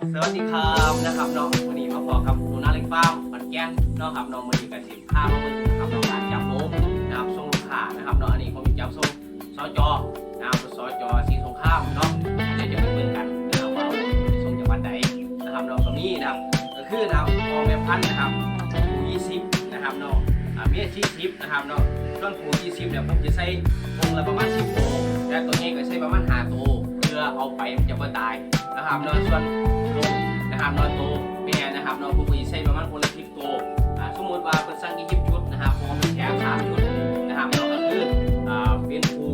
สวัสดีครับนะครับน้องวันนี้มาพอกับหนูนาเล็กฟาร์มปันแก้นเนาะครับน้องวันนี้กับสิบข้าวมาเบิ่งนะครับน้องการจับโลนะครับส่งลูกค้านะครับเนาะอันนี้ผมจับส่งสจอนะครับสจอสีสงครามเนาะเดี๋ยวจะไปเบิ่งกันนะครับว่าส่งจากวันใดนนะครับน้องตรงนี้นะครับก็คือนะครับพอแม่พันธุ์นะครับผู20นะครับนาะอ่าเมีย40นะครับนาะส่วนผู20เนี่ยผมจะใส่วงละประมาณ10โตวแต่ตัวนี้ก็ใช้ประมาณ5โตวเพื่ อเอาไปมันจะบ่ตายนะครับเนาะส่วนลูกนะครับนอนโตแม่นะครับนอนผู้ใช้ประมาณคนละสิบตัวอ่าสมมติว่าเป็นสร้างยี่สิบชุดนะครับพอเป็นแถมสามชุดนะครับนอกก็คืออ่าเป็นครู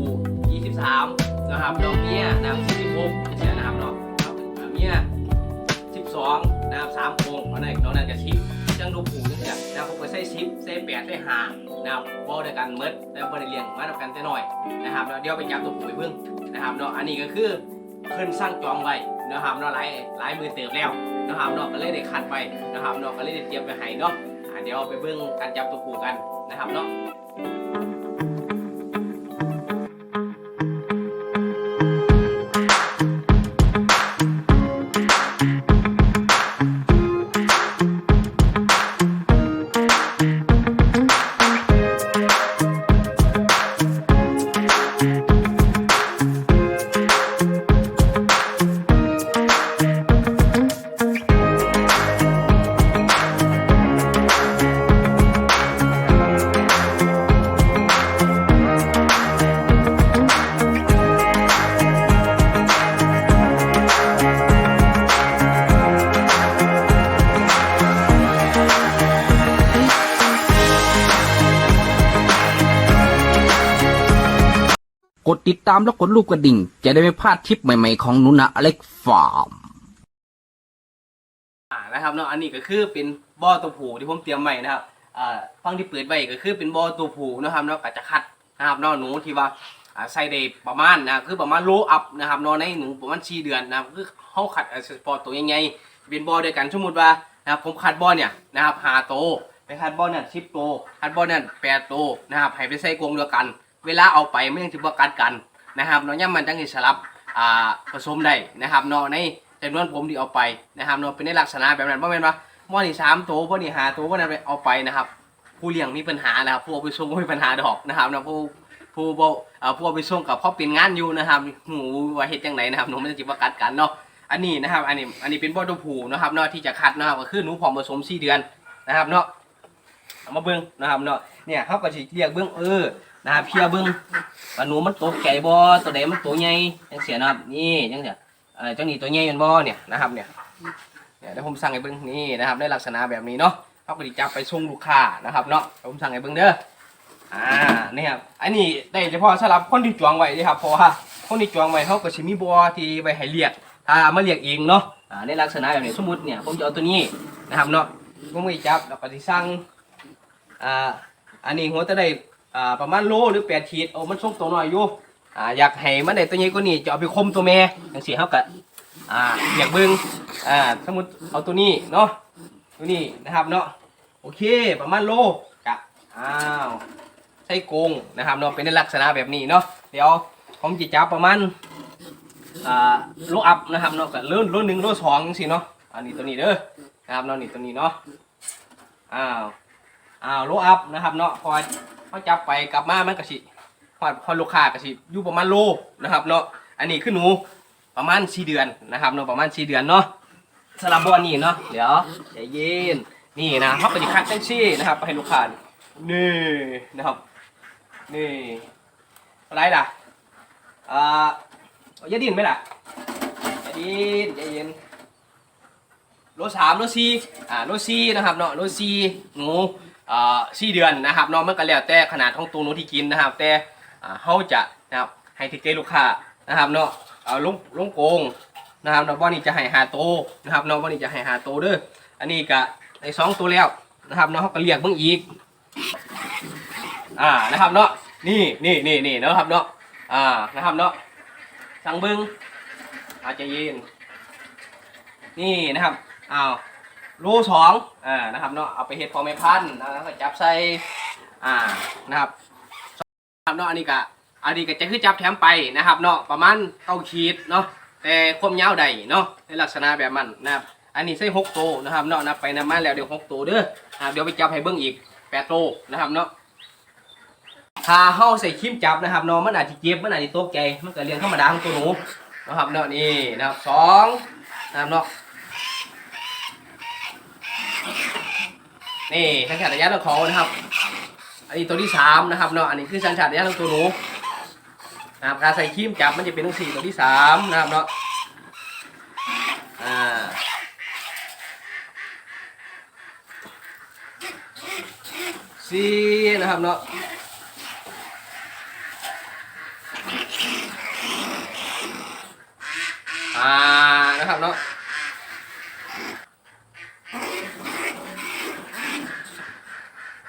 ยี่สิบสามนะครับนองเมียนะครับสี่สิบหกเช่นะครับเนาะครับอ่าเมียสิบสองนะครับสามโคงอันนั้นนองนั่นก็สิบจังดูผูจังเนี่ยนะครับผมก็ใส่สิบใส่แปดใส่ห้านะครับบอลในการเมิดแต่บอลเลี้ยงมาทำกันแต่น้อยนะครับเดี๋ยวไปจับตัวปุ๋ยเพิ่งนะครับเนาะอันนี้ก็คือ เพิ่นสร้างจองไว้นะครับเนาะหลายหลายมือเติบแล้วนะครับเนาะก็เลยได้คัดไว้นะครับเนาะก็เลยได้เตรียมไปให้เนาะอ่าเดี๋ยวไปเบิ่งการจับตัวปูกันนะครับเนาะ ติดตามและกดรูปกระดิ่ง จะได้ไม่พลาดทริปใหม่ๆของหนุนะอเล็กฟาร์มอ่านะครับเนาะอันนี้ก็คือเป็นบ่อตัวผูที่ผมเตรียมไว้นะครับอ่าฟังที่เปิดไว้ก็คือเป็นบ่อตัวผูนะครับเนาะก็จะคัดนะครับเนาะหนูที่ว่าอ่าใส่ได้ประมาณนะค,คือประมาณโลอัพนะครับเนาะในหนูประมาณ4เดือนนะครับคือเฮาคัดเอาเฉพาะตัวใหญ่ๆเป็นบ่อเดียวกันสมมุติว่านะครับผมคัดบ่อเนี่ยนะครับ5โตวไปคัดบ่อเนี่ย10โตวคัดบ่อเนี่ย8โตวนะครับให้ไปใส่กรงเดียวกัน เวลาเอาไปไมันยังสิบ่กัดกันนะครับเนาะย่ำมันจังสิสลับอ่าผสมได้นะครับเนาะในจำนวนผมที่เอาไปนะครับเนาะเป็นในลักษณะแบบนั้นบ่แม่นว่าบ่อนี่3ตัวบ่อนี่5ตัวบ่นั้นไปเอาไปนะครับ ผู้เลี้ยงมีปัญหานะครับผู้เอาไปส่งมีปัญหาดอกนะครับเนาะผู้ผู้บ่เอ่อผู้เอาไปส่งกับพ่อเป็นงานอยู่นะครับหูว่าเฮ็ดจังไดนะครับเนาะมันจะสิบ่กัดกันเนาะอันนี้นะครับอันนี้อันนี้เป็นบ่อตัวผู้นะครับเนาะที่จะคัดนะครับก็คือหนูพร้อมผสม4เดือนนะครับเนาะเอามาเบิ่งนะครับเนาะเนี่ยเฮาก็สิเรียกเบิ่งเออ นะครับเพียเบิ้งว่าหนูมันตัวใหญ่บ่ตัวใดมันตัวใหญ่จังเสียนะครับนี่จังเสียเออจังนี้ตัวใหญ่แมันบ่เนี่ยนะครับเนี่ยเนี่ยเดี๋ยวผมสั่งให้เบิ้งนี่นะครับได้ลักษณะแบบนี้เนาะเขาก็สิจับไปส่งลูกค้านะครับเนาะเดี๋ยวผมสั่งให้เบิ้งเด้ออ่านี่ครับอันนี้ได้เฉพาะสำหรับคนที่จองไว้ด้ครับเพราะว่าคนที่จองไว้เขาก็สิมีบ่อที่ไว้ให้เรียกถ้ามาเรียกเองเนาะอ่าในลักษณะแบบนี้สมมุติเนี่ยผมจะเอาตัวนี้นะครับเนาะผมก็จับแล้วก็สิสั่งอ่าอันนี้หัวตะได้ อ่าประมาณโลหรือแปดขีดโอ้มันส่งตัวน้อยอยู่อ่าอยากให้มันได้ตัวใหญ่กว่านี้จะเอาไปคมตัวแม่จังซี่เฮาก็อ่าอยากเบิ่งอ่าสมมุติเอาตัวนี้เนาะตัวนี้นะครับเนาะโอเคประมาณโลกะอ้าวใส่กงนะครับเนาะเป็นในลักษณะแบบนี้เนาะเดี๋ยวผมจะจับประมาณอ่าโลอัพนะครับเนาะก็โลโลหนึ่งโลสองจังซี่เนาะอันนี้ตัวนี้เด้อนะครับเนาะนี่ตัวนี้เนาะอ้าวอ้าวโลอัพนะครับเนาะพอ เขาจับไปกลับมามันกะสิพอดพอลูกค้ากระสิอยู่ประมาณโลนะครับเนาะอันนี้คือหนูประมาณสี่เดือนนะครับเนาะประมาณสี่เดือนเนาะสลับบอลนี่เนาะเดี๋ยวใจเย็นนี่นะเขาก็จะคัดแท็กซี่นะครับไปให้ลูกค้านี่นะครับนี่อะไรล่ะอ่าเอายาดินไหมล่ะยาดินใจเย็นโลสามโลสี่อ่าโลสี่นะครับเนาะโลสี่หนู อ่อสี่เดือนนะครับเน้องมันก็แล้วแต่ขนาดของตัวหนูที่กินนะครับ แต่อ่าเขาจะนะครับให้ทิกเกลูกค้านะครับเนาะเอาลงลงโกงนะครับเนาะบ่อนี้จะให้หาโตนะครับเนาะบ่อนี้จะให้หาโตเด้ออันนี้ก็ได้สองตัวแล้วนะครับเนาะเขาก็เรียกเบิ่งอีกอ่านะครับเนาะนี่นี่นี่นี่เนาะครับเนาะอ่านะครับเนาะสั่งเบิ่งอาจจะเย็นนี่นะครับอ้าว โลสองอ่านะครับเนาะเอาไปเฮ็ดพอไม่พันธุ์แล้วก็จับใส่อ่านะครับครับเนาะอันนี้ก็อันนี้ก็จะคือจับแถมไปนะครับเนาะประมาณเก้าขีดเนาะแต่ความยาวใดเนาะในลักษณะแบบมันนะครับอันนี้ใส่หกตัวนะครับเนาะนับไปนับมาแล้วเดี๋ยวหกตัวเด้อเดี๋ยวไปจับให้เบิ่งอีกแปดตัวนะครับเนาะถ้าเฮาใส่คิมจับนะครับเนาะมันอาจจะเจ็บมันอาจจะตกใจมันก็เรียนธรรมดาของตัวหนูนะครับเนาะนี่นะครับสองนะครับเนาะ นี่สัญชาตญาณของเขานะครับ อันนี้ตัวที่สามนะครับเนาะ อันนี้คือสัญชาตญาณของตัวหนูนะครับการใส่คิมจับมันจะเป็นตัวสี่ตัวที่สามนะครับเนาะ อ่าสี่นะครับเนาะอ่านะครับเนาะ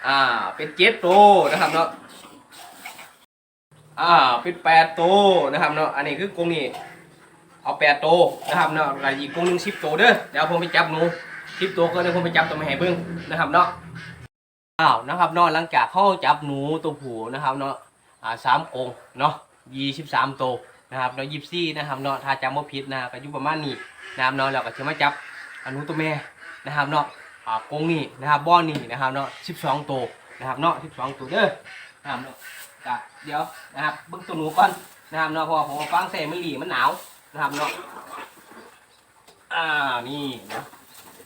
อ่า เป็นเจ็ดตัวนะครับเนาะ อ่า เป็นแปดตัวนะครับเนาะ อันนี้คือกรงนี้เอาแปดตัวนะครับเนาะแล้วอีกกรงหนึงสิบตัวเด้อ เดี๋ยวผมไปจับหนูสิบตัวก็เดี๋ยวผมไปจับตัวมาให้เบิ่งนะครับเนาะ อ้าว นะครับเนาะ หลังจากเขาจับหนูตัวผู้นะครับเนาะ อ่าสามกรงเนาะยี่สิบสามตัวนะครับเนาะยี่สี่นะครับเนาะ ถ้าจำว่ผิดนะก็อยู่ประมาณนี้นะครับเนาะเราก็จะมาจับอนุตัวแม่นะครับเนาะ อ่ากงนี้นะครับบ่อนี้นะครับเนาะสิบสองตัวนะครับเนาะสิบสองตัวเด้อนะครับเนาะก็เดี๋ยวนะครับเบิ่งตัวหนูก่อนนะครับเนาะเพราะผมเอาฟังเซ่มันหลีมันหนาวนะครับเนาะอ่านี่นะ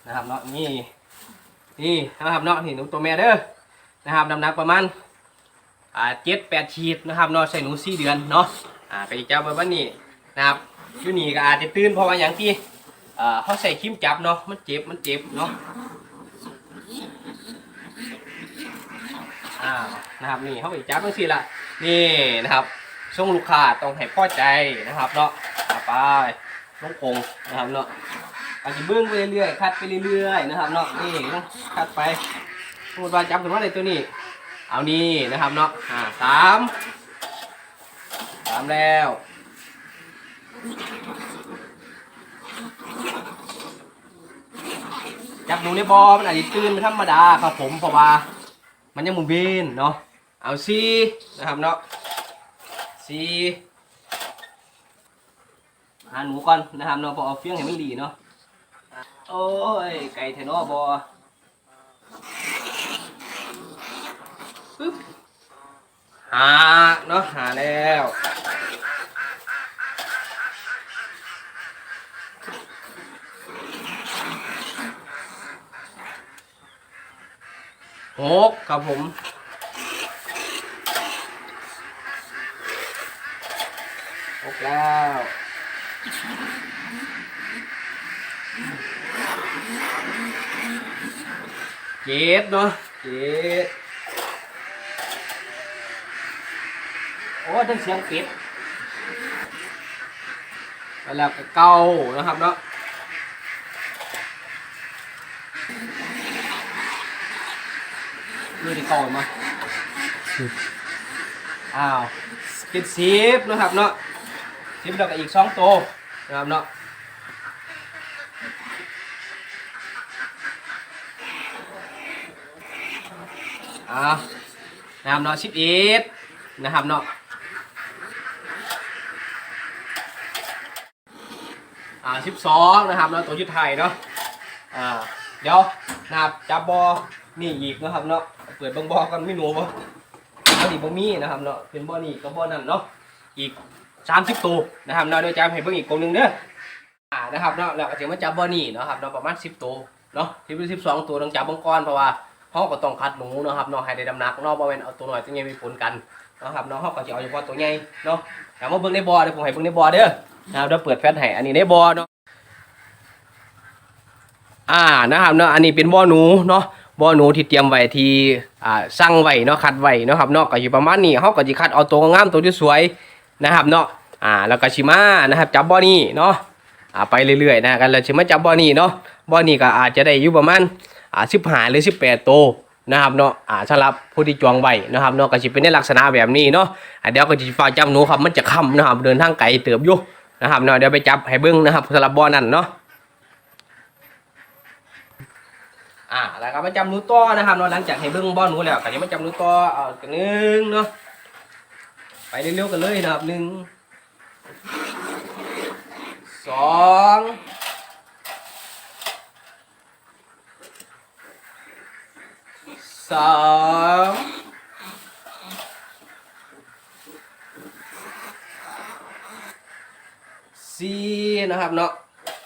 นะครับเนาะนี่นี่นะครับเนาะนี่หนูตัวแม่เด้อนะครับน้ำหนักประมาณอ่าเจ็ดแปดขีดนะครับเนาะใส่หนูสี่เดือนเนาะอ่าก็จะจับไว้วันนี้นะครับยูนี่ก็อาจจะตื่นเพราะว่าอย่างที่อ่าเขาใส่คิมจับเนาะมันเจ็บมันเจ็บเนาะ อ่านะครับนี่เขาไปจับตั้งสี่ละนี่นะครับส่วงลูกค้าต้องให้พอใจนะครับเนาะไปลงกงนะครับเนาะอาจจะเบื้องไปเรื่อยๆคัดไปเรื่อยๆนะครับเนาะนี่นะคัดไปสมมติว่าจับขึ้นมาในตัวนี้ เอานี่นะครับเนาะอ่าสามสามแล้วจับหนูในบอมันอาจจะตื่นเป็นธรรมดาครับผมเพราะว่า มันยังหมุนเวียนเนาะเอาสี่นะครับเนาะสี่หาหนูก่อนนะครับเนาะพอเอาเฟี้ยงให้มันดีเนาะโอ้ยไก่เทนอบอปึ๊บหาเนาะหาแล้ว หกครับผมหกแล้วเจ็ดเนาะเจ็ดโอ้ทั้งเสียงเปิดแล้วก็เก้านะครับเนาะ มือที่เก้ามาอ้าวเป็นสิบนะครับเนาะสิบแล้วก็อีกสองโตนะครับเนาะอ่านะครับเนาะสิบเอ็ดนะครับเนาะอ่าสิบสองนะครับเนาะตัวชุดไทยเนาะอ่าเดี๋ยวนะครับจับบอ นี่อีกนะครับเนาะเปิดเบังบอกัน่มีหนูบ่เอาดิบ่มีนะครับเนาะเป็นบ่อนี่กับ่อนั่นเนาะอีกสามสิบตัวนะครับเนาะเดี๋ยวจับให้เบิ่งอีกกลมหนึ่งเด้ออ่านะครับเนาะแล้วก็จะมาจับบ่อนี่เนาะครับเนาะประมาณสิบตัวเนาะสิบหรือสิบสองตัวต้องจับเบังก้อนเพราะว่าเขาก็ต้องคัดหนูนะครับเนาะให้ได้ดำหนักเนาะบ่แม่นเอาตัวน้อยตัวใหญ่มีผลกันนะครับเนาะเขาก็จะเอาเฉพาะตัวใหญ่เนาะแต่มาเบิ่งในบ่อเดี๋ยวผมให้เบิ่งในบ่อเด้อนะครับเดี๋ยวเปิดแฟลชให้อันนี้ในบ่อเนาะอ่านะครับเนาะอันนี้เป็นบ่อหนูเนาะ บ่อหนูที่เตรียมไว้ที่อ่าสั่งไว้เนาะคัดไว้เนาะครับเนาะก็อยู่ประมาณนี้เขาก็สิคัดเอาตัวงามตัวที่สวยนะครับเนาะอ่าแล้วก็ชิมานะครับจับบ่อนี้เนาะอ่าไปเรื่อยๆนะกันแล้วชิมาจับบ่อนี้เนาะบ่อนี้ก็อาจจะได้อยู่ประมาณอ่าสิบห้าหรือสิบแปดโตนะครับเนาะอ่าสำหรับผู้ที่จองไว้นะครับเนาะก็จะเป็นในลักษณะแบบนี้เนาะอ่าเดี๋ยวก็จะฝากจำหนูครับมันจะค่ำนะครับเดินทางไกลเติบอยู่นะครับเนาะเดี๋ยวไปจับให้เบิ้งนะครับสำหรับบ่อนั่นเนาะ อ่าแล้วก็มาจำหนูต่อนะครับเนาะหลังจากให้เบิ้งบ่อหนูแล้วก็จะมาจำหนูต่อเอากันหนึ่งเนาะไปเร็วๆกันเลยนะครับหนึ่งสองสามสี่นะครับเนาะ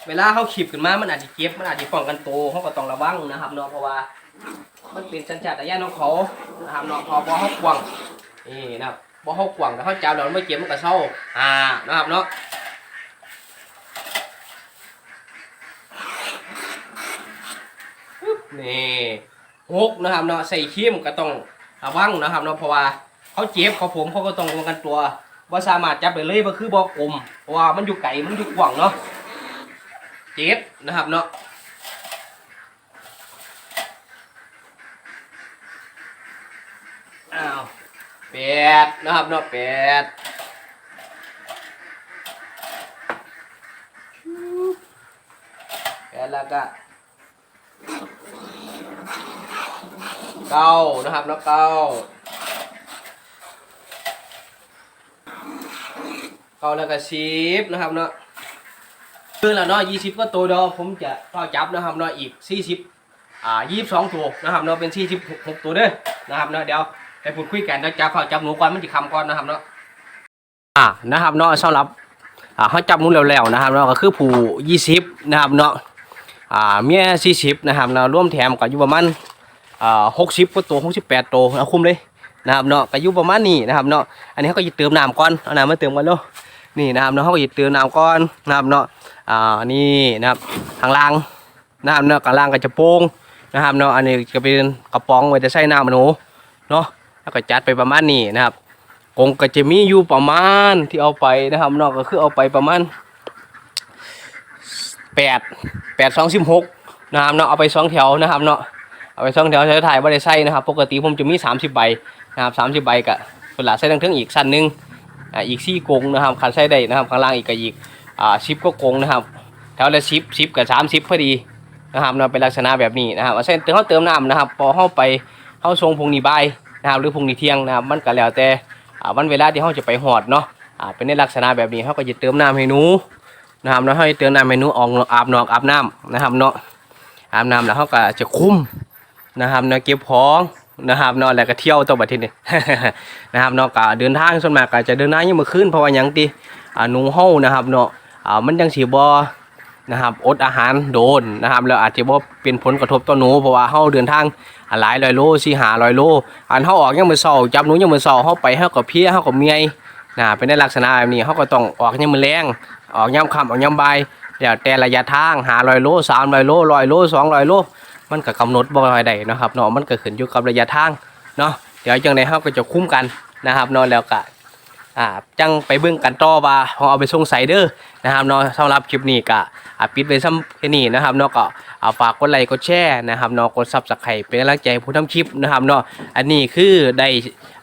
เวลาเขาขีบขึ้นมา มันอาจจะเจ็บ มันอาจจะป้องกันตัวเขาก็ต้องระวังนะครับเนาะ เพราะว่า มันเป็นสัญชาตญาณของเขานะครับเนาะพอพอเขากวางนี่นะครับพอเขากวางแล้วเขาจับแล้วมันไม่เจ็บมันก็เศร้าอ่านะครับเนาะนี่หกนะครับเนาะใส่ครีมก็ต้องระวังนะครับเนาะเพราะว่าเขาเจ็บเขาผมเขาก็ต้องป้องกันตัวว่าสามารถจับไปเลยก็คือบอกกลมเพราะว่ามันอยู่ไกลมันอยู่กว้างเนาะ เจ็บนะครับเนาะอ้าวแปดนะครับเนาะแปดแปดแล้วก็เก้านะครับเนาะเก้าเก้าแล้วก็สิบนะครับเนาะ คือแล้วเนาะยี่สิบก็ตัวเดียวผมจะต่อจับนะครับเนาะอีกสี่สิบอ่ายี่สิบสองตัวนะครับเนาะเป็นสี่สิบหกตัวเด้อนะครับเนาะเดี๋ยวไปพูดคุยกันเดี๋ยวจับเขาจับหนูก่อนมันจะคำก่อนนะครับเนาะอ่านะครับเนาะสำหรับอ่าเขาจับหนูแล้วๆนะครับเนาะก็คือผู้ยี่สิบนะครับเนาะอ่าเมียสี่สิบนะครับเนาะร่วมแถมก็อยู่ประมาณอ่าหกสิบกว่าตัวหกสิบแปดตัวเอาคุ้มเลยนะครับเนาะก็อยู่ประมาณนี้นะครับเนาะอันนี้เขาก็จะเติมน้ำก่อนเอาน้ำมาเติมกันเนาะนี่นะครับเนาะเขาก็จะเติมน้ำก่อนนะครับเนาะ อ่านี่นะครับข้างล่างนะครับเนาะข้างล่างก็จะโป่งนะครับเนาะอันนี้ก็เป็นกระป๋องไว้จะใส่น้ำมันหนูเนาะแล้วก็จัดไปประมาณนี้นะครับกงก็จะมีอยู่ประมาณที่เอาไปนะครับเนาะก็คือเอาไปประมาณแปดแปดสองสิบหกนะครับเนาะเอาไปสองแถวนะครับเนาะเอาไปสองแถวใช้ถ่ายไม่ได้ใส่นะครับ ปกติผมจะมีสามสิบใบนะครับสามสิบใบกับเวลาใส่ทั้งเทิงอีกสั้นนึงอ่าอีกสี่กงนะครับคันใส่ได้นะครับข้างล่างอีกก็อีก อ่าสิบก็กงนะครับแถวละสิบสิบกับสามสิบพอดีนะครับเนาะเป็นลักษณะแบบนี้นะครับเส้นเติมเขาเติมน้ำนะครับ พอเข้าไปเข้าทรงพงนี้บ่ายนะครับหรือพงนีเที่ยงนะครับมันก็แล้วแต่อ่าวันเวลาที่เขาจะไปหอดเนาะอ่าเป็นในลักษณะแบบนี้เขาก็จะเติมน้ำให้หนูนะครับเนาะให้เติมน้ำให้หนูออกอาบนอกอาบน้ำนะครับเนาะอาบน้ำแล้วเขาก็จะคุ้มนะครับเนาะเก็บของนะครับเนาะแล้วก็เที่ยวตัวบัดทีนี้นะครับเนาะก็เดินทางส่วนมากก็จะเดินทางยังมื่อคืนเพราะว่ายังตีอ่าหนูเฮานะครับเนาะ มันจังสีบ่นะครับอดอาหารโดนนะครับแล้วอาจจะบ่เป็นผลกระทบต่อหนูเพราะว่าเฮาเดินทางหลายร้อยโลสี่หาร้อยโลอันเฮาออกยังมือเช้าจับหนูยังมือเช้าเฮาไปเฮาก็เพลียเฮาก็เมียนะเป็นในลักษณะแบบนี้เฮาก็ต้องออกยังมือแรงออกยามค่ำออกยามบ่ายแล้วแต่ระยะทาง500โล300โล100โล200โล มันก็กำหนดบ่อยได้นะครับเนาะมันก็ขึ้นอยู่กับระยะทางเนาะเดี๋ยวจังไดเฮาก็จะคุ้มกันนะครับเนาะแล้วก็ อ่าจังไปเบิ่งกันต่อว่าเราเอาไปส่งไซเด้อนะครับเนาะสำหรับคลิปนี้ก็อ่าปิดไว้ซ้ำแค่นี้นะครับเนาะก็อ่าฝากกดไลค์กดแชร์นะครับเนาะกดซับสไครต์เป็นกำลังใจให้ผู้ทำคลิปนะครับเนาะอันนี้คือได้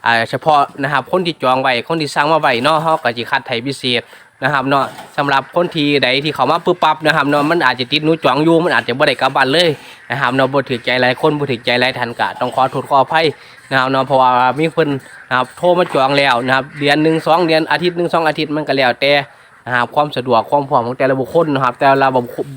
อ่าเฉพาะนะครับคนที่จองไว้คนที่สั่งมาไว้เนาะเฮาก็สิคัดไทยพิเศษนะครับเนาะสำหรับคนที่ใดที่เขามาปึ๊บปั๊บนะครับเนาะมันอาจจะติดหนูจองอยู่มันอาจจะบ่ได้กลับบ้านเลยนะครับเนาะบ่ถึกใจหลายคนบ่ถึกใจหลายท่านก็ต้องขอโทษขออภัย นะครับเนาะเพราะว่ามีเพิ่นนะครับโทรมาจองแล้วนะครับเดือนหนึ่งสองเดือนอาทิตย์หนึ่งสองอาทิตย์มันก็แล้วแต่นะครับความสะดวกความพร้อมของแต่ละบุคคลนะครับ แต่ละบุคคล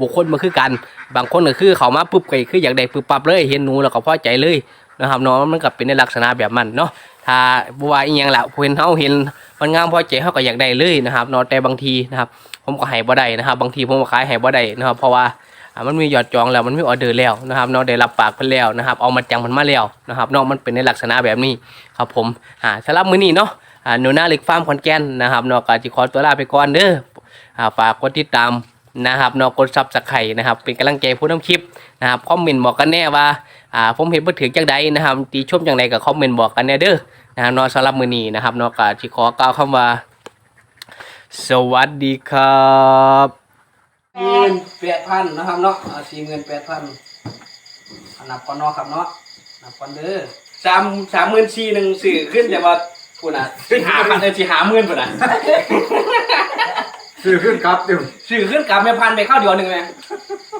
บุคคลมันคือกัน บางคนก็คือเขามาปุ๊บก็คืออยากได้ปุ๊บปั๊บเลยเห็นหนูแล้วก็พอใจเลยนะครับเนาะมันก็เป็นในลักษณะแบบนั้นเนาะถ้าบัวอีหยังละเห็นเฮาเห็นมันงามพอใจเฮาก็อยากได้เลยนะครับเนาะแต่บางทีนะครับ ผมก็ให้บ่ได้นะครับ บางทีผมก็ขายให้บ่ได้นะครับ เพราะว่า มันมียอดจองแล้วมันมีออเดอร์แล้วนะครับเนาะได้รับปากเพิ่นแล้วนะครับเอามาจังมันมาแล้วนะครับเนาะมันเป็นในลักษณะแบบนี้ครับผมอ่าสำหรับมื้อนี้เนาะอ่าหนูนาเล็กฟาร์มขอนแก่นนะครับเนาะก็สิขอตัวลาไปก่อนเด้ออ่าฝากกดติดตามนะครับเนาะกดซับสไครต์นะครับเป็นกำลังใจผู้ทำคลิปนะครับคอมเมนต์บอกกันแน่ว่าอ่าผมเห็นบ่ถึงจังใดนะครับตีชมจังใดก็คอมเมนต์บอกกันแน่เด้อนะครับเนาะสำหรับมื้อนี้นะครับเนาะก็สิขอกล่าวคำว่า สวัสดีครับ เงินแปดพันนะครับเนาะอ่าสี่เงินแปดพันนับก่อนเนาะครับเนาะนับก่อนเด้อสามสามหมื่นสี่หนึ่งสื่อขึ้นแต่ว่าพูดนะสี่หาพันเออสี่หาหมื่นพูดนะซื้อขึ้นครับเดี๋ยวสื่อขึ้นกลับไม่พันไปเข้าเดียวหนึ่งเลย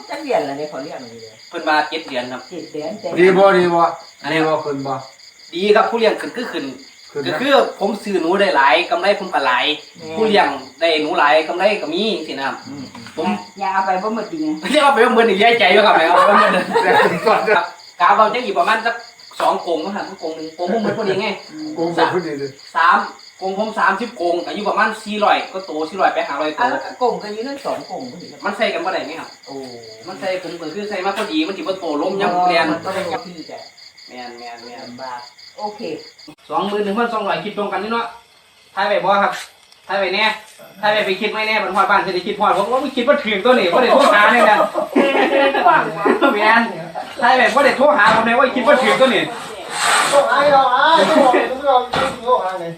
จักเดือนละเนี่ยเขาเรียกมันดีเลยเพิ่นมาเจ็ดเดือนครับเจ็ดเดือนเต็มดีบ่ดีบ่อันนี้ดีบ่ขึ้นบ่ดีครับผู้เลี้ยงขึ้นคือขึ้นข ก็คือผมซื้อหนูได้หลายกำไรผมก็หลายผู้เลี้ยงได้หนูหลายกำไรก็มีสินะครับอืมผมอย่าเอาไปบ่หมดจริงเรียกว่าไปว่าเมือนอีกแย่ใจอยู่ครับไหนเอาไปว่าเมือนครับกาวเราจะอีกประมาณสักสองกงนะครับกงหนึ่งกงผมเหมือนพอดีไงโกงแบบพอดีเลยสามกงผมสามสิบกงอายุประมาณสี่ร้อยก็โตสี่ร้อยไปหาร้อยโตอะแล้วก็กลมกันอยู่นั่นสองกลมพอดีมันใส่กันบ่ได้ไหมครับโอ้มันใส่ผมก็คือใส่มาพอดีมันจิบ่โตล้มยังเรียนมันก็เป็นที่แต่ แมนแมนแมนลำบากโอเคสองหมื่นหนึ่งพันสองร้อยคิดตรงกันนี่เนาะทายไปบ่ครับทายไปแน่ทายไปไปคิดไม่แน่มันฮอดบ้านจะได้คิดฮอดผมว่าไม่คิดว่าถึงตัวนี้ว่าได้โทรหาเนี่ยนะแมนทายไปว่าได้โทรหาผมเลยว่าคิดว่าถึงตัวนี้ต้องอายเราอายต้องบอกต้องบอกต้องอายเลย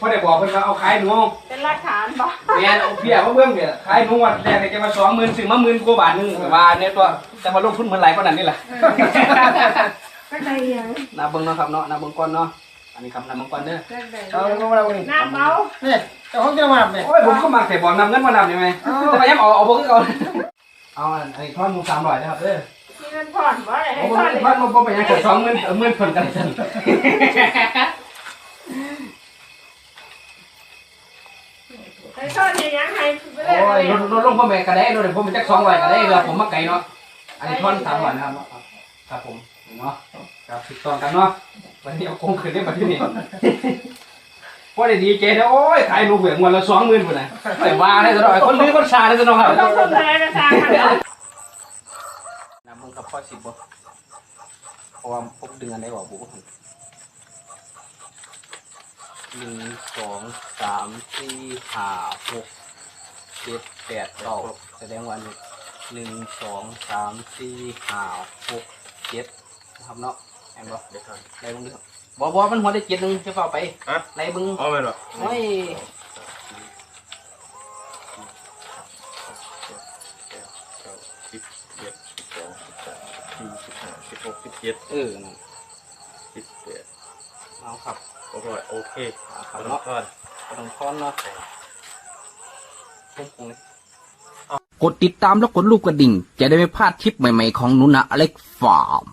พอได้บอกเพิ่นว่าเอาขายหนูเป็นหลักฐานบ่แม่นเอาเบี้ยมาเบิ่งเบี้ยขายหนูวันแรกนี่แกมา20,000ซื้อมาหมื่นกว่าบาทหนึงแต่ว่าเนี่ยตัวแต่ว่าลงทุนเหมือนหลายกว่านั้นนี่แหละก็ได้ยังนับเบิ่งเนาะครับเนาะนับเบิ่งก่อนเนาะอันนี้คำนับเบิ่งก่อนเด้อก็ได้เอาเอาเอาเอาน้ำเมาเนี่ยเจ้าของจะมาเนี่ยโอ้ยผมก็มาแต่บอกนำเงินมานำได้ไหมแต่ว่ายังเอาเอาบ่คือเก่าเอาอันนี้ทอนหมู300นะครับเด้อที่เงินผ่อนบ่ได้ให้โอ้บ่ผ่อนเลยบ่บ่ไปยังแค่20,000เออหมื่นคนกันซั่น ให้ผ่อนอย่างยังให้ไปเลยโอ้ยลดลดลงพ่อแม่ก็ได้ลดให้ผมเป็นจัก200ก็ได้แล้วผมมาไกลเนาะ อันนี้ทอน300นะครับครับผมเนาะครับถูกต้องกันเนาะวันนี้เอาคงคืนได้บัดนี้พอได้ดีเจนะโอ้ยขายลูกเหวี่ยงวันละสองหมื่นคนนะแต่ว่าได้ตลอดคนลื้อคนชาได้ตลอดครับต้องคนอะไรก็ตามมันเนาะนะมึงกับพ่อสิบบ่เพราะว่าพบดึงอันได้บอกบุก หนึ่งสองสามสี่ห้าหกเจ็ดแปดเก้าแสดงว่าหนึ่งหนึ่งสองสามสี่ห้าหกเจ็ดนะครับเนาะแอนบ่เดี๋ยวไล่เบึงดูบ่บ่มันหัวได้เจ็ดหนึ่งจะเฝ้าไปไล่เบึงเอาไปหรอโอ้ยสิบเอ็ดสิบสองสิบสามสี่สิบห้าสิบหกสิบเจ็ดเออนั่นสิบแปดเอาครับ โอเคโอเคขนาะก่อนกระดองค้อนเนาะกดติดตามแล้วกดรูปกระดิ่ง จะได้ไม่พลาดคลิปใหม่ๆของนุนะอเล็กฟาร์ม